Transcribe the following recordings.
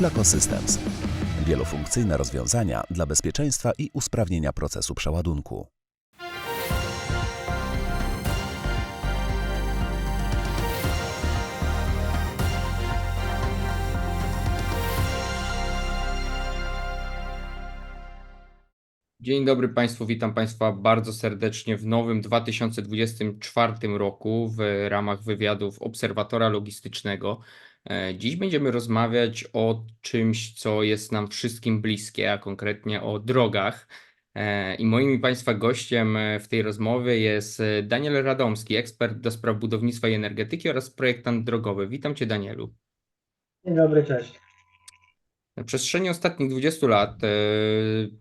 Laco Systems. Wielofunkcyjne rozwiązania dla bezpieczeństwa i usprawnienia procesu przeładunku. Dzień dobry Państwu, witam Państwa bardzo serdecznie w nowym 2024 roku w ramach wywiadów Obserwatora Logistycznego. E, Dziś będziemy rozmawiać o czymś, co jest nam wszystkim bliskie, a konkretnie o drogach. E, I moim i Państwa gościem e, w tej rozmowie jest Daniel Radomski, ekspert do spraw budownictwa i energetyki oraz projektant drogowy. Witam Cię, Danielu. Dzień dobry, cześć. Na przestrzeni ostatnich 20 lat,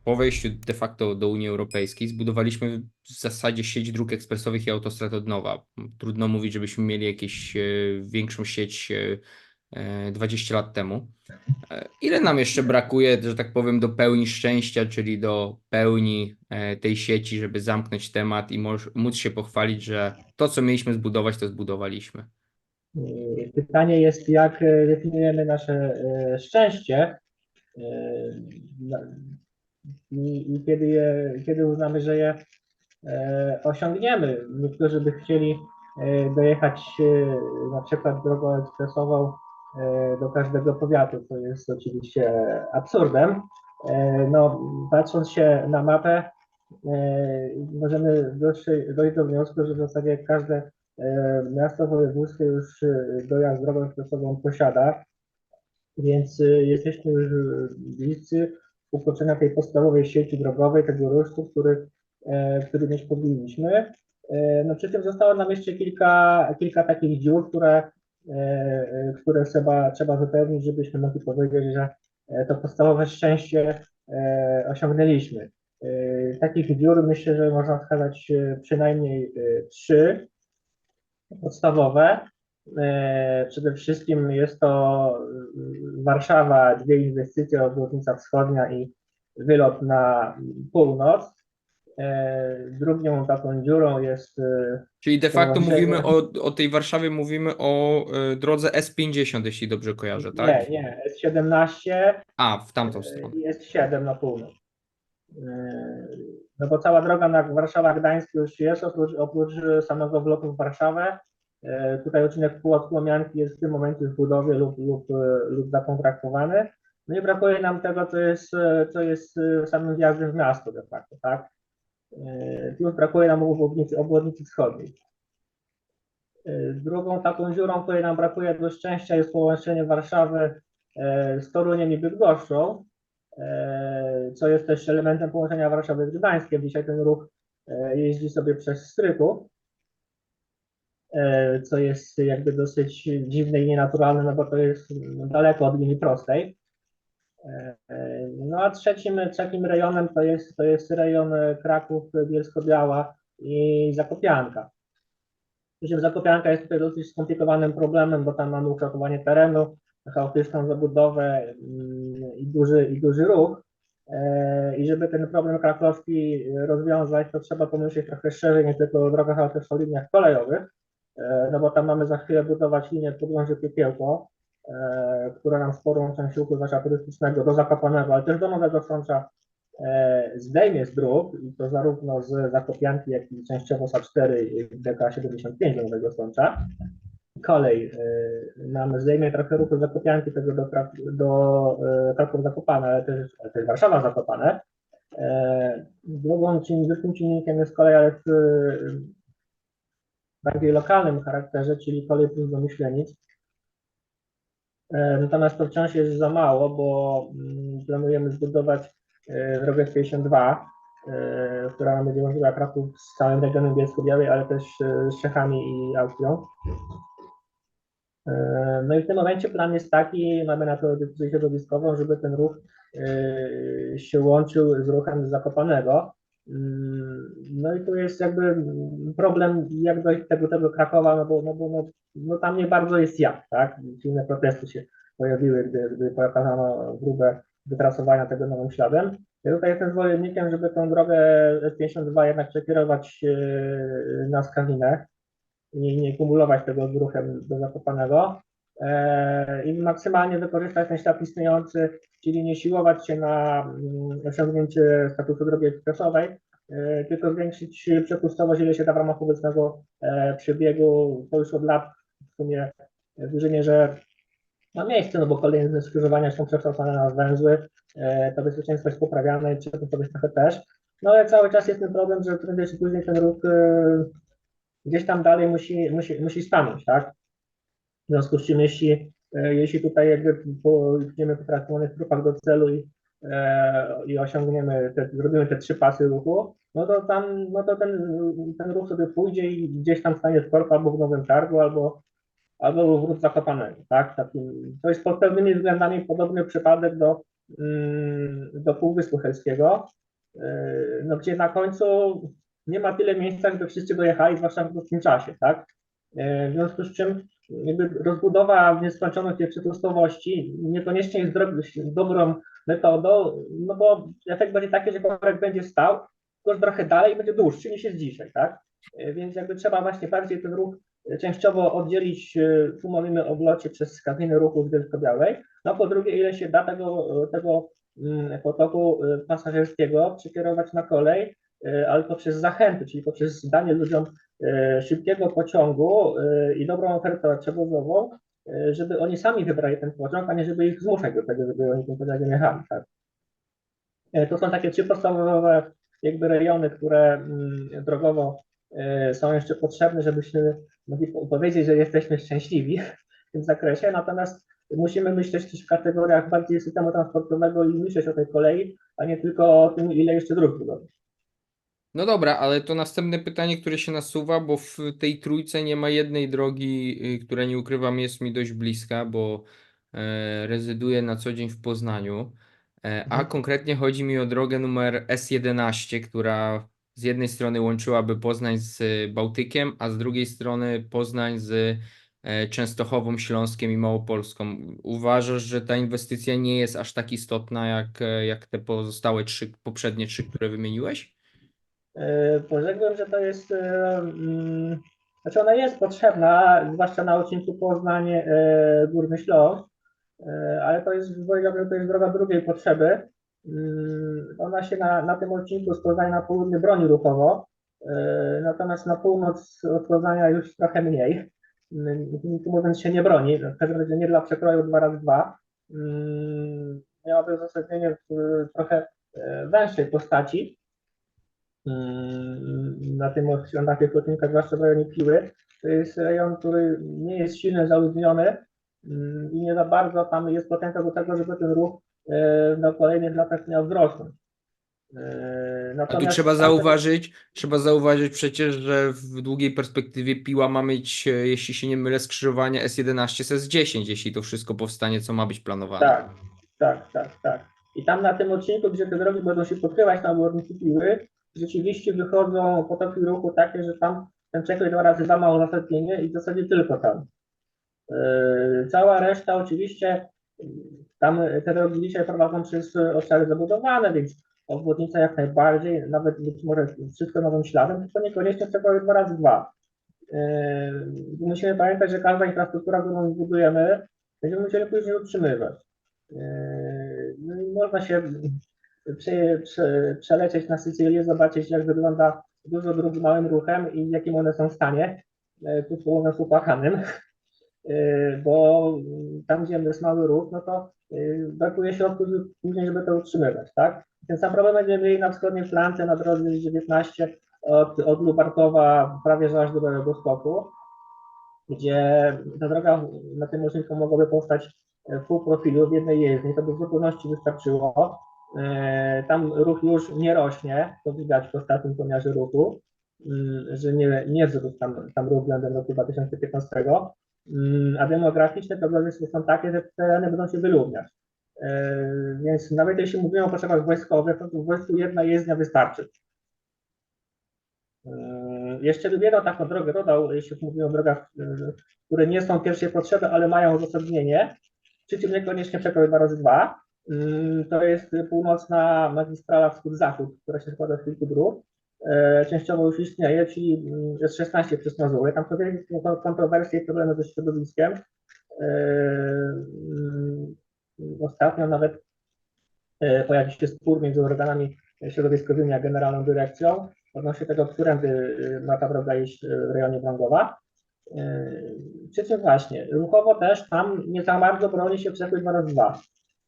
po wejściu de facto do Unii Europejskiej, zbudowaliśmy w zasadzie sieć dróg ekspresowych i autostrad od nowa. Trudno mówić, żebyśmy mieli jakieś e, większą sieć 20 lat temu. E, Ile nam jeszcze brakuje, że tak powiem, do pełni szczęścia, czyli do pełni e, tej sieci, żeby zamknąć temat i móc się pochwalić, że to, co mieliśmy zbudować, to zbudowaliśmy? Pytanie jest, jak e, definiujemy nasze e, szczęście e, i, kiedy, je, kiedy uznamy, że je e, osiągniemy. Niektórzy by chcieli e, dojechać e, na przykład drogą ekspresową e, do każdego powiatu, co jest oczywiście absurdem. E, No, patrząc się na mapę, e, możemy dojść, do wniosku, że w zasadzie każde E, Miasto wojewódzkie już e, dojazd drogą ekspresową posiada, więc e, jesteśmy już e, bliscy ukończenia tej podstawowej sieci drogowej, tego rusztu, który, e, który mieć powinniśmy. E, No przy tym zostało nam jeszcze kilka, kilka takich dziur, które, e, e, które trzeba, trzeba wypełnić, żebyśmy mogli powiedzieć, że e, to podstawowe szczęście e, osiągnęliśmy. E, Takich dziur myślę, że można wskazać e, przynajmniej e, trzy podstawowe. E, Przede wszystkim jest to y, Warszawa, dwie inwestycje, obwodnica wschodnia i wylot na północ. E, Drugą taką dziurą jest y, Czyli de facto mówimy o, o tej Warszawie, mówimy o e, drodze S50, jeśli dobrze kojarzę, tak? nie, nie, S17 A, w tamtą stronę. jest 7 na północ. E, No bo cała droga na Warszawa-Gdańsk już jest, oprócz, oprócz samego wlotu w Warszawę. E, Tutaj odcinek Pułat-Kłomianki jest w tym momencie w budowie lub, lub, e, lub zakontraktowany. No i brakuje nam tego, co jest, e, co jest e, samym wjazdem w miasto de facto, tak? E, Plus brakuje nam obwodnicy, obwodnicy wschodniej. E, Drugą taką dziurą, której nam brakuje do szczęścia jest połączenie Warszawy e, z Toruniem i Bydgoszczą, e, co jest też elementem połączenia Warszawy z Gdańskiem. Dzisiaj ten ruch e, jeździ sobie przez Stryków, e, co jest jakby dosyć dziwne i nienaturalne, no bo to jest daleko od linii prostej. E, No a trzecim, trzecim rejonem to jest, to jest rejon e, Kraków, Bielsko-Biała i Zakopianka. Zakopianka jest tutaj dosyć skomplikowanym problemem, bo tam mamy ukształtowanie terenu, chaotyczną zabudowę mm, i duży, i duży ruch. E, I żeby ten problem krakowski rozwiązać, to trzeba pomyśleć trochę szerzej, nie tylko o drogach, ale też o liniach kolejowych, no bo tam mamy za chwilę budować linię Podłąże Piekiełko, e, która nam sporą część ruchu, turystycznego, do Zakopanego, ale też do Nowego Sącza e, zdejmie z dróg, i to zarówno z Zakopianki, jak i częściowo z A4 i DK75 do Nowego Sącza. Kolej e, nam zdejmie trochę ruchu Zakopianki tego do, do e, Kraków Zakopane, ale też, ale też Warszawa Zakopane. E, Drugą drugim czynnikiem jest kolej, ale w e, bardziej lokalnym charakterze, czyli kolej plus do Myślenic. E, Natomiast to wciąż jest za mało, bo mm, planujemy zbudować e, drogę 52, e, która będzie łączyła Kraków z całym regionem Bielsko-Białej, ale też e, z Czechami i Austrią. E, No i w tym momencie plan jest taki, mamy na to decyzję środowiskową, żeby ten ruch e, się łączył z ruchem Zakopanego. Mm, No i tu jest jakby problem, jak dojść do tego, tego Krakowa, no bo, no bo no, no tam nie bardzo jest jak, tak? Silne protesty się pojawiły, gdy, gdy pokazano próbę wytrasowania tego nowym śladem. Ja tutaj jestem zwolennikiem, żeby tę drogę S52 jednak przekierować e, na Skawinę i nie kumulować tego z ruchem do Zakopanego. E, i maksymalnie wykorzystać ten ślad istniejący, czyli nie siłować się na mm, osiągnięcie statusu drogi ekspresowej, e, tylko zwiększyć przepustowość, ile się da w ramach obecnego e, przebiegu. To już od lat w sumie w mierze ma miejsce, no bo kolejne skrzyżowania są przekształcane na węzły, to bezpieczeństwo jest poprawiane i przepustowość trochę też. No ale cały czas jest ten problem, że prędzej czy później ten ruch gdzieś tam dalej musi, musi, musi stanąć, tak? W związku z czym jeśli, e, jeśli tutaj jakby pójdziemy po traktowanych trupach do celu i, e, i osiągniemy, te, zrobimy te trzy pasy ruchu, no to tam, no to ten, ten ruch sobie pójdzie i gdzieś tam stanie w korku albo w Nowym Targu, albo, albo w Wrót Zakopanego, tak? Takim, to jest pod pewnymi względami podobny przypadek do, mm, do Półwyspu Helskiego, e, no gdzie na końcu nie ma tyle miejsca, żeby wszyscy dojechali, zwłaszcza w krótkim czasie, tak? W związku z czym jakby rozbudowa w nieskończoność tej przepustowości niekoniecznie jest dobrą metodą, no bo efekt będzie taki, że korek będzie stał, tylko trochę dalej będzie dłuższy niż jest dzisiaj, tak? E, Więc jakby trzeba właśnie bardziej ten ruch e, częściowo oddzielić, e, tu mówimy o wlocie przez kabinę ruchu Bielsko-Białej, no po drugie, ile się da tego, tego mm, potoku e, pasażerskiego przekierować na kolej, e, ale poprzez zachęty, czyli poprzez danie ludziom e, szybkiego pociągu e, i dobrą ofertę przewozową, e, żeby oni sami wybrali ten pociąg, a nie żeby ich zmuszać do tego, żeby oni tym pociągiem jechali. Tak? E, To są takie trzy podstawowe jakby rejony, które mm, drogowo e, są jeszcze potrzebne, żebyśmy mogli po- powiedzieć, że jesteśmy szczęśliwi w tym zakresie, natomiast musimy myśleć też w kategoriach bardziej systemu transportowego i myśleć o tej kolei, a nie tylko o tym, ile jeszcze dróg budować. No dobra, ale to następne pytanie, które się nasuwa, bo w tej trójce nie ma jednej drogi, y, która nie ukrywam jest mi dość bliska, bo e, rezyduję na co dzień w Poznaniu, e, a Mhm. konkretnie chodzi mi o drogę numer S11, która z jednej strony łączyłaby Poznań z Bałtykiem, a z drugiej strony Poznań z e, Częstochową, Śląskiem i Małopolską. Uważasz, że ta inwestycja nie jest aż tak istotna jak, e, jak te pozostałe trzy, poprzednie trzy, które wymieniłeś? E, Porzekłem, że to jest, e, mm, znaczy ona jest potrzebna, zwłaszcza na odcinku Poznań e, Górny Śląsk, ale to jest, to jest droga drugiej potrzeby. Mm, Ona się na, na tym odcinku z Poznania na południe broni ruchowo, natomiast na północ od Poznania już trochę mniej. Mm, Tu mówiąc się nie broni, w każdym razie nie dla przekroju 2x2. Mm, Miałaby uzasadnienie w trochę węższej postaci na tym odcinku, na tych odcinkach, zwłaszcza w rejonie Piły. To jest rejon, który nie jest silnie zaludniony mm, i nie za bardzo tam jest potencjał do tego, żeby ten ruch e, na kolejnych latach miał wzrosnąć. A tu Natomiast trzeba zauważyć, trzeba zauważyć przecież, że w długiej perspektywie Piła ma mieć, e, jeśli się nie mylę, skrzyżowanie S11 z S10, jeśli to wszystko powstanie, co ma być planowane. Tak, tak, tak, tak. I tam na tym odcinku, gdzie te drogi będą się pokrywać na obwodnicy Piły, rzeczywiście wychodzą potoki ruchu takie, że tam ten przekrój dwa razy dwa ma uzasadnienie i w zasadzie tylko tam. Yy, Cała reszta oczywiście, tam te drogi dzisiaj prowadzą przez obszary zabudowane, więc obwodnica jak najbardziej, nawet być może wszystko nowym śladem, tylko niekoniecznie przekroju dwa razy dwa. Yy, Musimy pamiętać, że każda infrastruktura, którą budujemy, będziemy musieli później utrzymywać. Yy, no Można się prze, przelecieć na Sycylię, zobaczyć jak wygląda dużo dróg z małym ruchem i w jakim one są w stanie, yy, tu mówiąc upłachanym, Yy, bo tam gdzie jest mały ruch, no to yy, brakuje środków później, żeby to utrzymywać, tak? Ten sam problem będziemy mieli na wschodniej flance na drodze 19 od, od Lubartowa prawie że aż do Białego Stoku, gdzie ta droga na tym odcinku mogłaby powstać pół profilu w jednej jezdni, to by w zupełności wystarczyło. E, Tam ruch już nie rośnie, to widać w ostatnim pomiarze ruchu, mm, że nie, nie wzrósł tam, tam ruch względem roku 2015, Mm, a demograficzne problemy są takie, że te tereny będą się wyludniać. E, Więc nawet jeśli mówimy o potrzebach wojskowych, to w wojsku jedna jezdnia wystarczy. E, Jeszcze bym jedną taką drogę dodał, jeśli mówimy o drogach, które nie są pierwszej potrzeby, ale mają uzasadnienie, przy czym niekoniecznie przekroju 2 razy 2 Mm, To jest północna magistrala wschód-zachód, która się składa z kilku dróg. E, Częściowo już istnieje, czyli mm, jest 16 przez Mazurę. Tam są wielkie kontrowersje i problemy ze środowiskiem. mm, ostatnio nawet e, pojawił się spór między organami środowiskowymi a generalną dyrekcją odnośnie tego, którędy e, ma ta droga iść e, w rejonie Wrągowa. E, Przy czym właśnie, ruchowo też tam nie za bardzo broni się 2 razy 2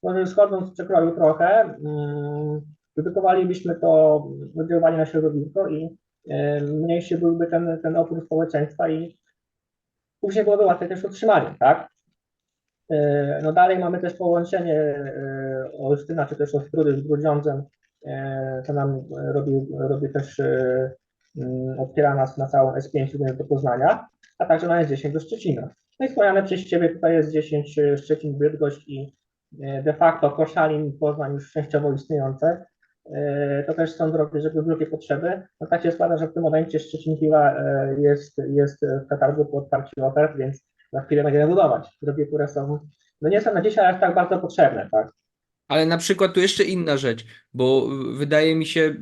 Może schodząc z przekroju trochę, mm, redukowalibyśmy to oddziaływanie na środowisko i mniejszy byłby ten, ten opór społeczeństwa i później byłoby łatwiej też utrzymanie, tak? E, No dalej mamy też połączenie e, Olsztyna czy też Ostródy z Grudziądzem, e, co nam robi, robi też, mm, otwiera nas na całą S5 również do Poznania, a także na S10 do Szczecina. No i wspomniane przez Ciebie tutaj jest 10 e, Szczecin, Bydgoszcz i de facto Koszalin, Poznań już częściowo istniejące. E, To też są drogi, żeby wielkie potrzeby. No tak się składa, że w tym momencie Szczecin Piła e, jest, jest w katargu po otwarciu ofert, więc za chwilę będziemy budować. Drogi, które są, no nie są na dzisiaj aż tak bardzo potrzebne, tak? Ale na przykład tu jeszcze inna rzecz, bo wydaje mi się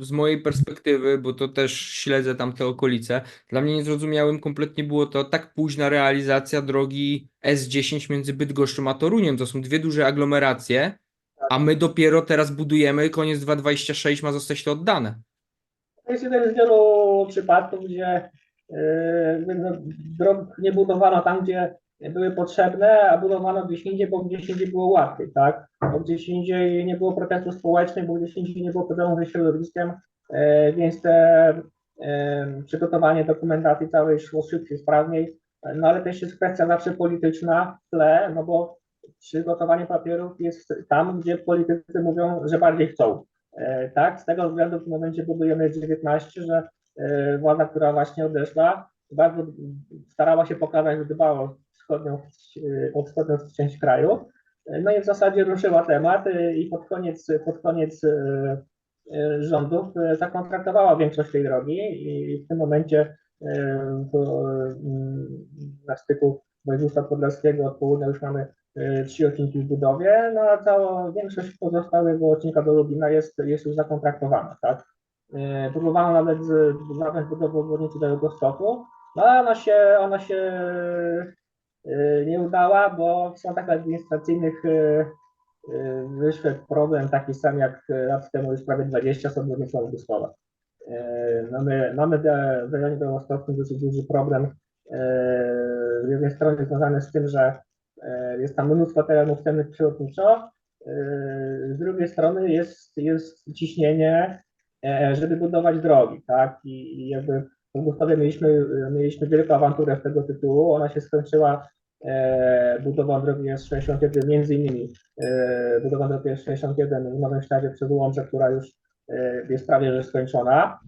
z mojej perspektywy, bo to też śledzę tamte okolice, dla mnie niezrozumiałym kompletnie było to tak późna realizacja drogi S10 między Bydgoszczą a Toruniem. To są dwie duże aglomeracje, a my dopiero teraz budujemy, koniec 2026 ma zostać to oddane. To jest jeden z wielu przypadków, gdzie yy, dróg nie budowano tam, gdzie były potrzebne, a budowano gdzieś indziej, bo gdzieś indziej było łatwiej, tak? Bo gdzieś indziej nie było protestu społecznych, bo gdzieś indziej nie było problemu ze środowiskiem, yy, więc te yy, przygotowanie dokumentacji całej szło szybciej, sprawniej, no ale też jest kwestia zawsze polityczna w tle, no bo przygotowanie papierów jest tam, gdzie politycy mówią, że bardziej chcą. E, Tak, z tego względu w momencie budujemy 19, że e, władza, która właśnie odeszła, bardzo starała się pokazać, o wschodnią, o wschodnią część kraju. No i w zasadzie ruszyła temat i pod koniec, pod koniec e, e, rządów e, zakontraktowała większość tej drogi i w tym momencie mm, na styku województwa podlaskiego od południa już mamy trzy odcinki w budowie, no a cała większość pozostałego odcinka do Lubina jest, jest już zakontraktowana, tak? Próbowano nawet nawet budowę obwodnicy do Białegostoku, no ale ona się, ona się nie udała, bo w sądach administracyjnych e, e, wyszedł problem taki sam jak lat temu już prawie 20 z obwodnicą Augustkowa. E, Mamy, mamy w rejonie białostockim dosyć duży problem z jednej strony związany z tym, że jest tam mnóstwo terenów cennych przyrodniczo, z drugiej strony jest, jest ciśnienie, e, żeby budować drogi, tak, i, i jakby w Augustowie mieliśmy, mieliśmy wielką awanturę z tego tytułu, ona się skończyła e, budową drogi S61, między innymi e, budową drogi S61 w Nowym Świecie przez Łomżę, która już e, jest prawie że skończona,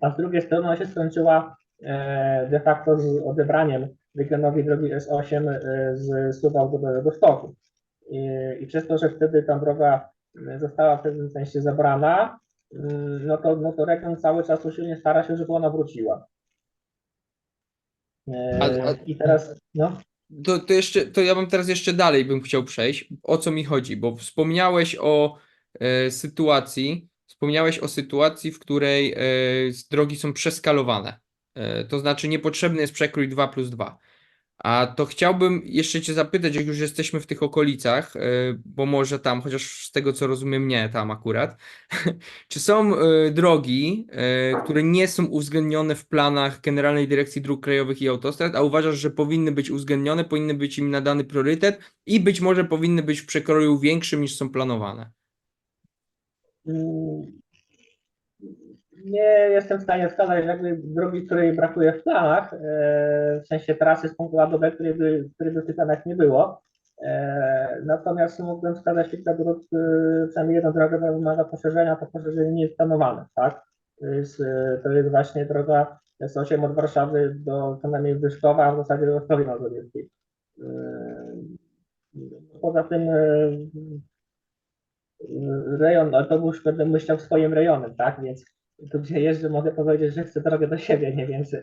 a z drugiej strony ona się skończyła e, de facto z odebraniem regionowi drogi S8 e, z Suwałk do Białego Stoku. I, I przez to, że wtedy ta droga e, została w pewnym sensie zabrana, no to, no to region cały czas usilnie stara się, żeby ona wróciła. E, A- a- I teraz, no, To, to jeszcze, to ja bym teraz jeszcze dalej bym chciał przejść. O co mi chodzi? Bo wspomniałeś o e, sytuacji, wspomniałeś o sytuacji, w której e, drogi są przeskalowane. E, to znaczy niepotrzebny jest przekrój 2 plus 2. A to chciałbym jeszcze Cię zapytać, jak już jesteśmy w tych okolicach, e, bo może tam, chociaż z tego co rozumiem, nie tam akurat, czy są e, drogi, e, które nie są uwzględnione w planach Generalnej Dyrekcji Dróg Krajowych i Autostrad, a uważasz, że powinny być uwzględnione, powinny być im nadany priorytet i być może powinny być w przekroju większym niż są planowane? Nie jestem w stanie wskazać jakby drogi, której brakuje w planach, e, w sensie trasy z punktu A do B, której której planach nie było. E, Natomiast mógłbym wskazać kilka dróg, e, przynajmniej jedna droga która wymaga poszerzenia, to poszerzenie nie jest planowane, tak? To jest, to jest właśnie droga S8 od Warszawy do co najmniej Wyszkowa, a w zasadzie do Ostrowi Mazowieckiej. Poza tym rejon, to już będę myślał swoim rejonem, tak? Więc tu gdzie jeżdżę, mogę powiedzieć, że chcę drogę do siebie, nie więc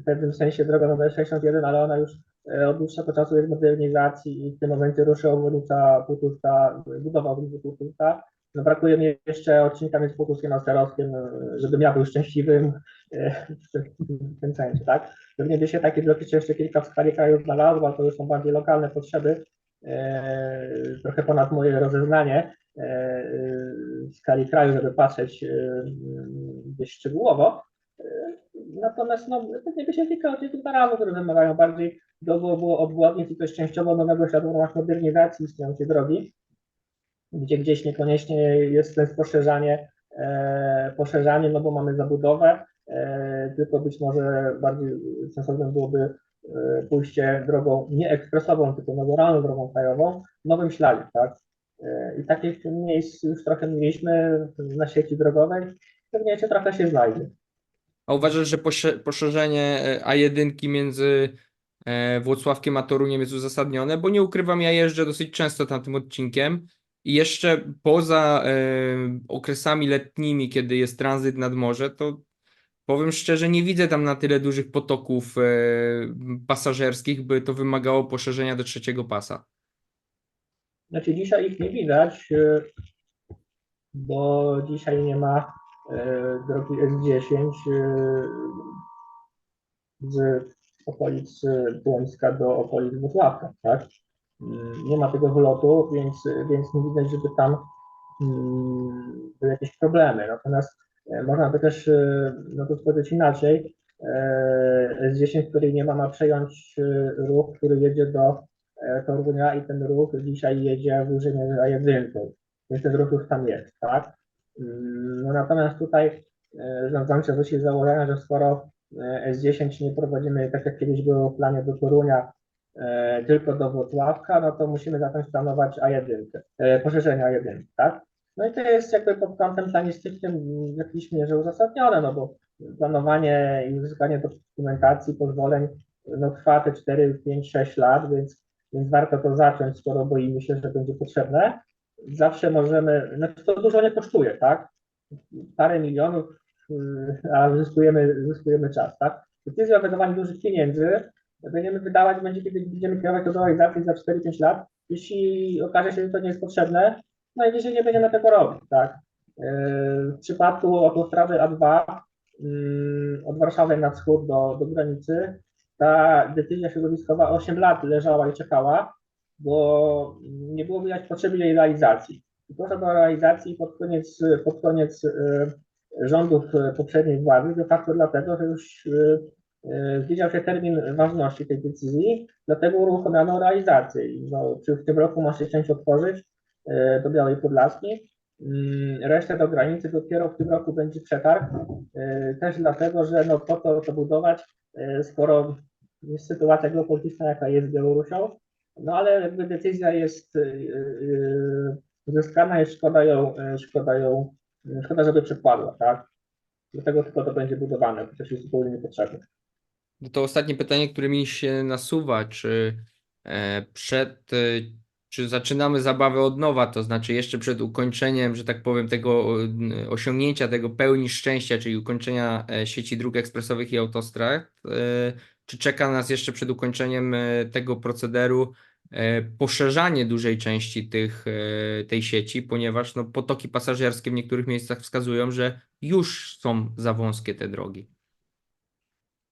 w pewnym sensie droga numer 61, ale ona już e, od dłuższego czasu jest modernizacji i w tym momencie ruszy obwodnica Półtuska, budowa obwodnicy Półtuska, No, brakuje mi jeszcze odcinka między Półtuskiem a Sterowskiem, e, żebym ja był szczęśliwym e, w tym- w tym sensie, tak? Pewnie by się takie bloki jeszcze kilka w skali kraju znalazło, ale to już są bardziej lokalne potrzeby, trochę ponad moje rozeznanie w skali kraju, żeby patrzeć e, gdzieś szczegółowo. E, Natomiast no, pewnie by się odcinków na razu, które wymagają bardziej do było, było obwodnic i też częściowo nowego śladu w ramach modernizacji istniejącej drogi, gdzie gdzieś niekoniecznie jest sens poszerzanie, e, poszerzanie, no bo mamy zabudowę, e, tylko być może bardziej sensownym byłoby e, pójście drogą nie ekspresową, tylko naturalną drogą krajową, nowym śladzie, tak? E, I takich miejsc już trochę mieliśmy na sieci drogowej, pewnie jeszcze trochę się znajdzie. A uważasz, że posze- poszerzenie e, A1 między e, Włocławkiem a Toruniem jest uzasadnione? Bo nie ukrywam, ja jeżdżę dosyć często tamtym odcinkiem i jeszcze poza okresami letnimi, kiedy jest tranzyt nad morze, to powiem szczerze, nie widzę tam na tyle dużych potoków pasażerskich, by to wymagało poszerzenia do trzeciego pasa. Znaczy dzisiaj ich nie widać, e, bo dzisiaj nie ma e, drogi S10 e, z okolic Błąska do okolic Wrocławka, tak? Mm, Nie ma tego wlotu, więc, więc nie widać, żeby tam mm, były jakieś problemy. Natomiast można by też, no to powiedzieć inaczej, e, S10, której nie ma, ma przejąć ruch, który jedzie do e, Torunia i ten ruch dzisiaj jedzie wyżej między A1, więc ten ruch już tam jest, tak? Mm, No natomiast tutaj e, rządzący wyszli z założenia, że skoro e, S10 nie prowadzimy tak jak kiedyś było w planie do Torunia, e, tylko do Włocławka, no to musimy zacząć planować A1, e, poszerzenie A1, tak? No i to jest jakby pod kątem planistycznym w jakiejś mierze uzasadnione, no bo planowanie i uzyskanie dokumentacji, pozwoleń no trwa te 4, 5, 6 lat, więc, więc warto to zacząć, skoro boimy się, że będzie potrzebne. Zawsze możemy, znaczy to dużo nie kosztuje, tak? Parę milionów, yy, a zyskujemy, zyskujemy czas, tak? Decyzja o wydawaniu dużych pieniędzy będziemy wydawać, będzie kiedy będziemy kierować do realizacji za 4-5 lat. Jeśli okaże się, że to nie jest potrzebne, no i dzisiaj nie będziemy tego robić, tak? Yy, W przypadku autostrady A2 mm, od Warszawy na wschód do, do granicy, ta decyzja środowiskowa 8 lat leżała i czekała, bo nie było widać potrzeby jej realizacji. I proszę do realizacji pod koniec, pod koniec e, rządów e, poprzedniej władzy, de facto dlatego, że już e, zbliżał się termin ważności tej decyzji, dlatego uruchomiono realizację. No, czy w tym roku ma się część otworzyć do Białej Podlaskiej, Mm, Resztę do granicy dopiero w tym roku będzie przetarg, też dlatego, że no po to to budować, skoro jest sytuacja geopolityczna, jaka jest z Białorusią, no ale jakby decyzja jest e, e, uzyskana i szkoda ją, e, szkoda ją, szkoda, żeby przepadła, tak? Dlatego tylko to będzie budowane, chociaż jest zupełnie niepotrzebne. No to ostatnie pytanie, które mi się nasuwa, czy e, przed, czy zaczynamy zabawę od nowa, to znaczy jeszcze przed ukończeniem, że tak powiem, tego osiągnięcia tego pełni szczęścia, czyli ukończenia e, sieci dróg ekspresowych i autostrad, e, czy czeka nas jeszcze przed ukończeniem e, tego procederu e, poszerzanie dużej części tych, e, tej sieci, ponieważ no, potoki pasażerskie w niektórych miejscach wskazują, że już są za wąskie te drogi.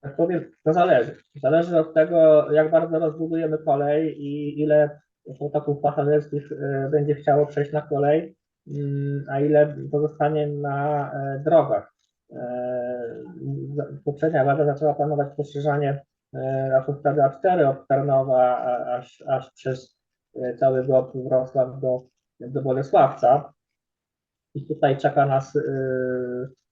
Tak powiem, to zależy. Zależy od tego, jak bardzo rozbudujemy kolej i ile potoków pasażerskich będzie chciało przejść na kolej, mm, a ile pozostanie na drogach. E, Poprzednia władza zaczęła planować poszerzanie e, autostrady A4 od Tarnowa aż, aż przez e, cały GOP Wrocław do, do Bolesławca. I tutaj czeka nas e,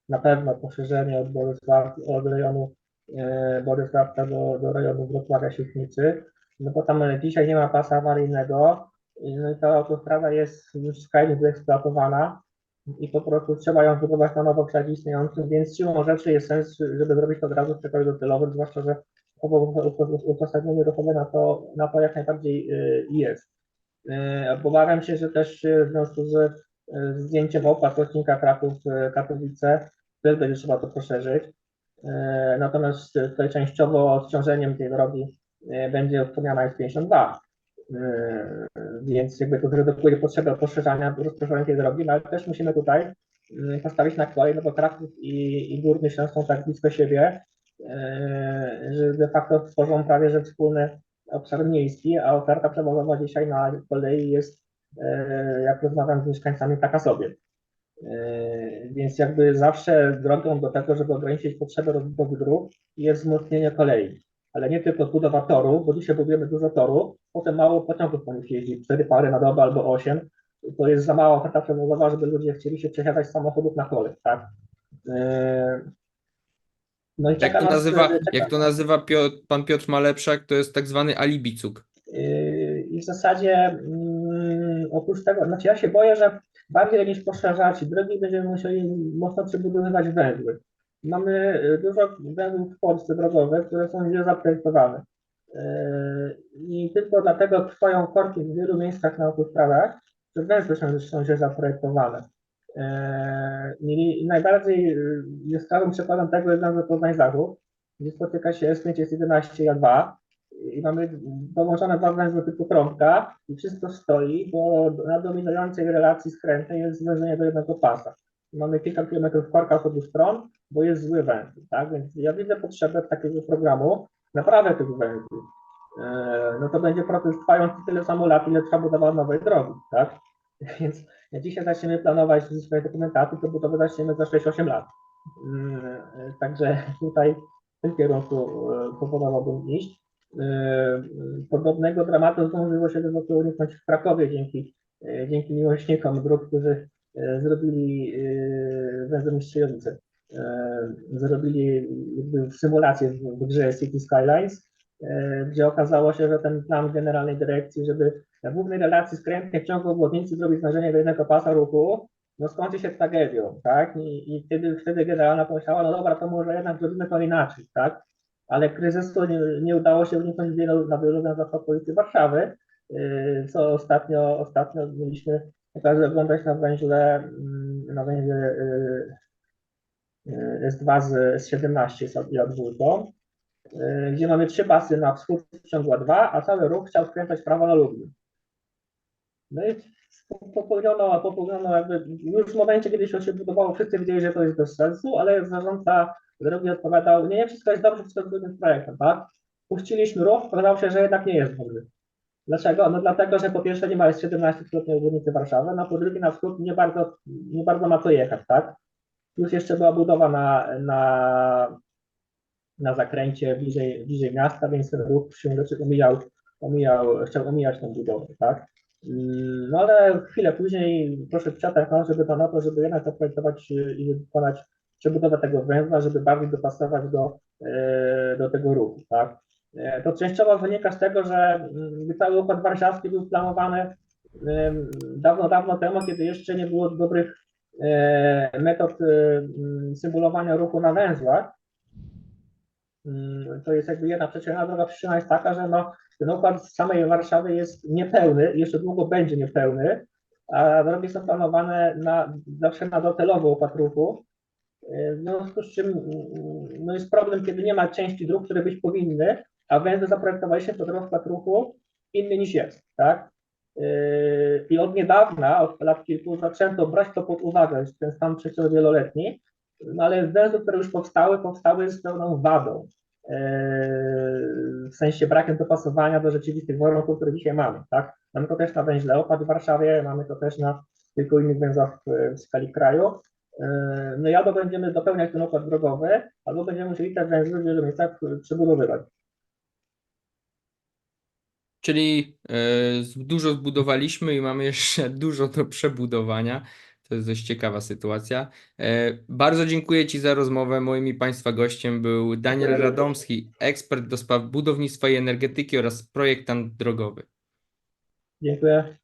na pewno poszerzenie od Bolesław, od rejonu e, Bolesławca do, do rejonu Wrocławia Siechnicy, no bo tam dzisiaj nie ma pasa awaryjnego, no i ta autostrada jest już skrajnie wyeksploatowana i po prostu trzeba ją wybudować na nowo przed istniejącym, więc siłą rzeczy jest sens, żeby zrobić to od razu w przekoju docelowym, zwłaszcza, że uzasadnienie ruchowe na to, na to jak najbardziej y, jest. Y, Obawiam się, że też y, w związku z zdjęciem opłat odcinka Kraków-Katowice też będzie trzeba to poszerzyć. Natomiast tutaj częściowo odciążeniem tej drogi będzie wspomniana S52. Yy, Więc jakby to zredukuje potrzebę poszerzania, rozproszenia tej drogi, no ale też musimy tutaj yy, postawić na kolej, no bo Kraków i, i Górny Śląsk są tak blisko siebie, yy, że de facto tworzą prawie że wspólny obszar miejski, a oferta przewozowa dzisiaj na kolei jest, jak rozmawiam z mieszkańcami, taka sobie. Więc jakby zawsze drogą do tego, żeby ograniczyć potrzebę rozbudowy dróg jest wzmocnienie kolei. Ale nie tylko budowa toru, bo dzisiaj budujemy dużo toru, potem mało pociągów po nich jeździ, cztery pary na dobę albo osiem. To jest za mała oferta przewozowa, żeby ludzie chcieli się przesiadać z samochodów na kolej, tak? Yy, No i Jak to nas- nazywa, czeka- jak to nazywa Piotr, pan Piotr Malepszak, to jest tak zwany alibicuk. Yy, I w zasadzie mm, oprócz tego, znaczy ja się boję, że bardziej niż poszerzać drogi będziemy musieli mocno przebudowywać węzły. Mamy y, dużo węzłów w Polsce drogowych, które są źle zaprojektowane. Yy, I tylko dlatego trwają korki w wielu miejscach na autostradach, że węzły są, są źle zaprojektowane. Yy, I najbardziej y, jaskrawym przykładem tego jest węzeł Poznań-Zachód, gdzie spotyka się S5, S11 i A2 i mamy dołączone dwa węzły typu trąbka i wszystko stoi, bo na dominującej relacji skrętnej jest zwężenie do jednego pasa. Mamy kilka kilometrów korka z obu stron, bo jest zły węzeł, tak? Więc ja widzę potrzebę takiego programu naprawy tych węzłów. Eee, No to będzie proces trwający tyle samo lat, ile trzeba budować nowej drogi, tak? Więc jak dzisiaj zaczniemy planować swoje dokumentacje, to budowę zaczniemy za 6-8 lat. Mm, Także tutaj w tym kierunku e, proponowałbym iść. E, Podobnego dramatu zdążyło się też uniknąć w Krakowie dzięki, e, dzięki miłośnikom dróg, którzy e, zrobili e, węzeł Mistrzyjowice. E, Zrobili symulację w grze City Skylines, e, gdzie okazało się, że ten plan generalnej dyrekcji, żeby na głównej relacji skrętnej w ciągu obwodnicy zrobić znaczenie do jednego pasa ruchu, no skończy się tragedią, tak? I, i wtedy, wtedy generalna pomyślała, no dobra, to może jednak zrobimy to inaczej, tak? Ale kryzysu nie, nie udało się uniknąć na wielu węzłach okolicy Warszawy, yy, co ostatnio, ostatnio mieliśmy okazję oglądać na węźle, mm, na węźle S2 z S17 z Jadwórką, yy, gdzie mamy trzy pasy na wschód w ciągu A2, a cały ruch chciał skręcać prawo na Lublin. No i popełniono, popełniono jakby już w momencie, kiedy się budowało, wszyscy wiedzieli, że to jest bez sensu, ale zarządca drogi odpowiadał, nie, nie, wszystko jest dobrze, wszystko jest zgodnie z projektem, tak? Puściliśmy ruch, okazało się, że jednak nie jest dobry. Dlaczego? No dlatego, że po pierwsze nie ma jest 17 stopni obwodnicy Warszawy, no po drugie na wschód nie bardzo, nie bardzo ma co jechać, tak? Plus jeszcze była budowa na, na, na zakręcie bliżej, bliżej miasta, więc ten ruch się raczej omijał, omijał, chciał omijać tę budowę, tak? Mm, No ale chwilę później poszedł przetarg na żeby to na to, żeby jednak zaprojektować y, i wykonać przebudowę tego węzła, żeby bardziej dopasować do, e, do tego ruchu, tak? E, To częściowo wynika z tego, że mm, cały układ warszawski był planowany dawno, dawno temu, kiedy jeszcze nie było dobrych metod e, symulowania ruchu na węzłach. Mm, To jest jakby jedna przyczyna, druga przyczyna jest taka, że no, ten układ z samej Warszawy jest niepełny, jeszcze długo będzie niepełny, a drogi są planowane na, zawsze na docelowy układ ruchu. W związku z czym mm, no jest problem, kiedy nie ma części dróg, które być powinny, a węzły zaprojektowaliśmy pod rozkład ruchu inny niż jest, tak? Yy, I od niedawna, od lat kilku, zaczęto brać to pod uwagę, ten stan przejściowy wieloletni, no ale węzły, które już powstały, powstały z pełną wadą, yy, w sensie brakiem dopasowania do rzeczywistych warunków, które dzisiaj mamy, tak? Mamy to też na węźle Opad w Warszawie, mamy to też na kilku innych węzłach w, skali kraju. Yy, No i albo będziemy dopełniać ten układ drogowy, albo będziemy musieli te węzły w wielu miejscach przebudowywać. Czyli e, dużo zbudowaliśmy i mamy jeszcze dużo do przebudowania. To jest dość ciekawa sytuacja. E, Bardzo dziękuję Ci za rozmowę. Moim i Państwa gościem był Daniel. Radomski, ekspert do spraw budownictwa i energetyki oraz projektant drogowy. Dziękuję.